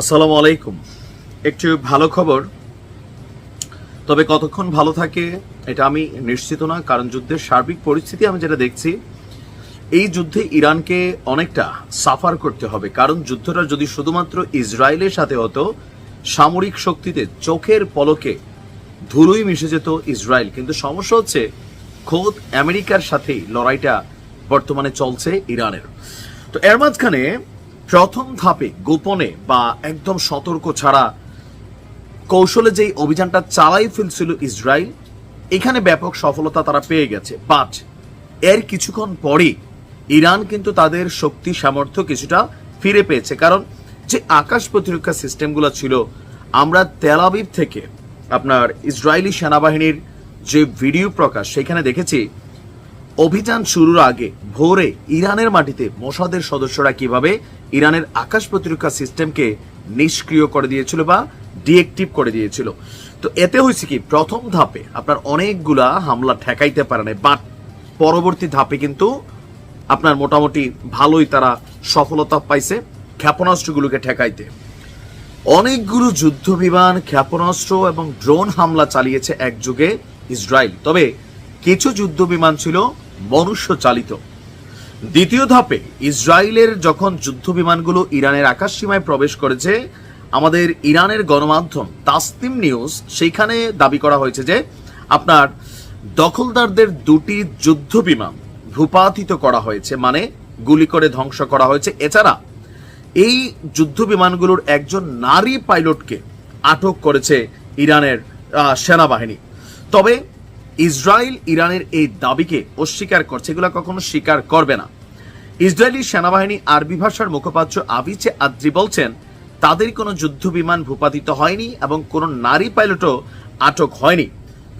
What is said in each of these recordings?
আসসালামু আলাইকুম। একটু ভালো খবর। তবে কতক্ষণ ভালো থাকে এটা আমি নিশ্চিত না, কারণ যুদ্ধের সার্বিক পরিস্থিতি আমি যেটা দেখছি, এই যুদ্ধে ইরানকে অনেকটা সাফার করতে হবে, কারণ যুদ্ধটা যদি শুধুমাত্র ইসরায়েলের সাথে হতো, সামরিক শক্তিতে চোখের পলকে ধুলোই মিশে যেত ইসরায়েল। কিন্তু সমস্যা হচ্ছে, খোদ আমেরিকার সাথেই লড়াইটা বর্তমানে চলছে ইরানের। তো এর মাঝখানে প্রথম ধাপে গোপনে বা একদম সতর্ক ছাড়া কৌশলে যেই অভিযানটা চালাই ফেলছিল ইসরায়েল, এখানে ব্যাপক সফলতা তারা পেয়ে গেছে। বাট এর কিছুক্ষণ পরে ইরান কিন্তু তাদের শক্তি সামর্থ্য কিছুটা ফিরে পেয়েছে। কারণ যে আকাশ প্রতিরক্ষা সিস্টেমগুলো ছিল, আমরা তেলাবিব থেকে আপনার ইসরায়েলি সেনাবাহিনীর যে ভিডিও প্রকাশ, সেখানে দেখেছি অভিযান শুরুর আগে ভোরে ইরানের মাটিতে মোসাদের সদস্যরা কীভাবে ইরানের আকাশ প্রতিরক্ষা সিস্টেমকে নিষ্ক্রিয় করে দিয়েছিল বা ডিএক্টিভ করে দিয়েছিল। তো এতে হয়েছে কি? প্রথম ধাপে আপনার অনেকগুলা হামলা ঠেকাইতে পারে না বাট পরবর্তী ধাপে কিন্তু আপনার মোটামুটি ভালোই তারা সফলতা পাইছে ক্ষেপণাস্ত্রগুলোকে ঠেকাইতে। অনেকগুলো যুদ্ধ বিমান ক্ষেপণাস্ত্র এবং ড্রোন হামলা চালিয়েছে একযুগে ইসরায়েল। তবে কিছু যুদ্ধ বিমান ছিল মনুষ্য চালিত দ্বিতীয় ধাপে ইসরায়েলের যখন যুদ্ধ বিমানগুলো ইরানের আকাশ সীমায় প্রবেশ করেছে, আমাদের ইরানের গণমাধ্যম তাসতিম নিউজ সেইখানে দাবি করা হয়েছে যে আপনার দখলদারদের দুটি যুদ্ধ বিমান ভূপাতিত করা হয়েছে মানে গুলি করে ধ্বংস করা হয়েছে। এছাড়া এই যুদ্ধ বিমানগুলোর একজন নারী পাইলটকে আটক করেছে ইরানের সেনাবাহিনী। তবে ইসরায়েল ইরানের এই দাবিকে অস্বীকার করছে এগুলো কখনো স্বীকার করবে না। ইসরায়েলি সেনাবাহিনী আরবি ভাষার মুখপাত্র আবিচে আদ্রি বলছেন, তাদের কোনো যুদ্ধ বিমান ভূপাতিত হয়নি এবং কোনো নারী পাইলটও আটক হয়নি।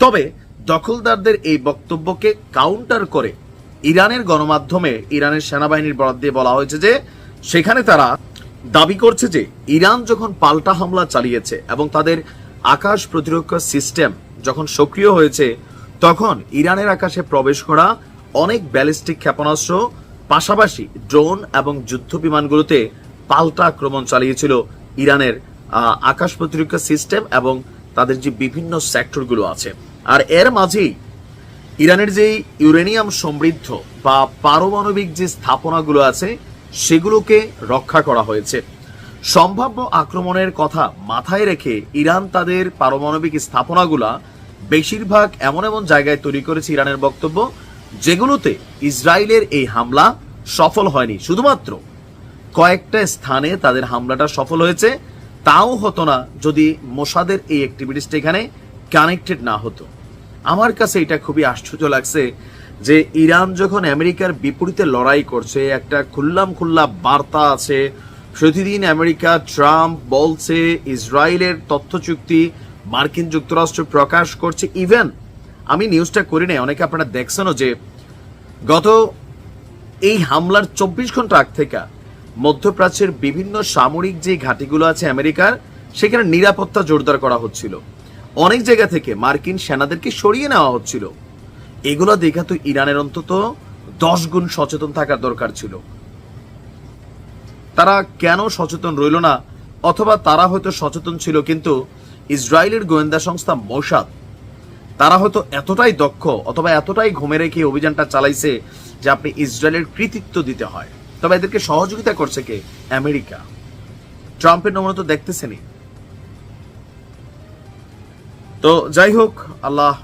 তবে দখলদারদের এই বক্তব্যকে কাউন্টার করে ইরানের গণমাধ্যমে ইরানের সেনাবাহিনীর বরাদ দিয়ে বলা হয়েছে যে, সেখানে তারা দাবি করছে যে, ইরান যখন পাল্টা হামলা চালিয়েছে এবং তাদের আকাশ প্রতিরক্ষা সিস্টেম যখন সক্রিয় হয়েছে তখন ইরানের আকাশে প্রবেশ করা অনেক ব্যালিস্টিক ক্ষেপণাস্ত্র, পাশাপাশি ড্রোন এবং যুদ্ধ বিমানগুলোতে পাল্টা আক্রমণ চালিয়েছিল ইরানের আকাশ প্রতিরক্ষা সিস্টেম এবং তাদের যে বিভিন্ন সেক্টরগুলো আছে। আর এর মাঝেই ইরানের যে ইউরেনিয়াম সমৃদ্ধ বা পারমাণবিক যে স্থাপনাগুলো আছে, সেগুলোকে রক্ষা করা হয়েছে। সম্ভাব্য আক্রমণের কথা মাথায় রেখে ইরান তাদের পারমাণবিক স্থাপনাগুলা বেশিরভাগ এমন এমন জায়গায় তৈরি করেছে ইরানের বক্তব্য, যেগুলোতে ইসরায়েলের এই হামলা সফল হয়নি। শুধুমাত্র কয়েকটা স্থানে তাদের হামলাটা সফল হয়েছে, তাও হতো না যদি মোসাদের এই অ্যাক্টিভিটিসটা এখানে কানেক্টেড না হতো। আমার কাছে এটা খুবই আশ্চর্য লাগছে যে ইরান যখন আমেরিকার বিপরীতে লড়াই করছে, একটা খুল্লাম খুল্লা বার্তা আছে, প্রতিদিন আমেরিকা ট্রাম্প বলছে, ইসরায়েলের তথ্য চুক্তি মার্কিন যুক্তরাষ্ট্র প্রকাশ করছে। ইভেন আমি নিউজটা করি নাই, অনেকে আপনারা দেখছেনও যে গত এই হামলার চব্বিশ ঘণ্টা আগ থেকে মধ্যপ্রাচ্যের বিভিন্ন সামরিক যে ঘাঁটিগুলো আছে আমেরিকার, সেখানে নিরাপত্তা জোরদার করা হচ্ছিল। অনেক জায়গা থেকে মার্কিন সেনাদেরকে সরিয়ে নেওয়া হচ্ছিল। এগুলো দেখা তো ইরানের অন্তত দশ গুণ সচেতন থাকার দরকার ছিল। তারা কেন সচেতন রইল না? অথবা তারা হয়তো সচেতন ছিল, কিন্তু ইসরায়েলের গোয়েন্দা সংস্থা মোসাদ তারা হয়তো এতটাই দক্ষ অথবা এতটাই ঘুমে রেখে অভিযানটা চালাইছে যে আপনি ইসরায়েলের কৃতিত্ব দিতে হয়। তবে এদেরকে সহযোগিতা করছে কে? আমেরিকা। ট্রাম্পের নমুনা তো দেখতেছেনই। তো যাই হোক, আল্লাহ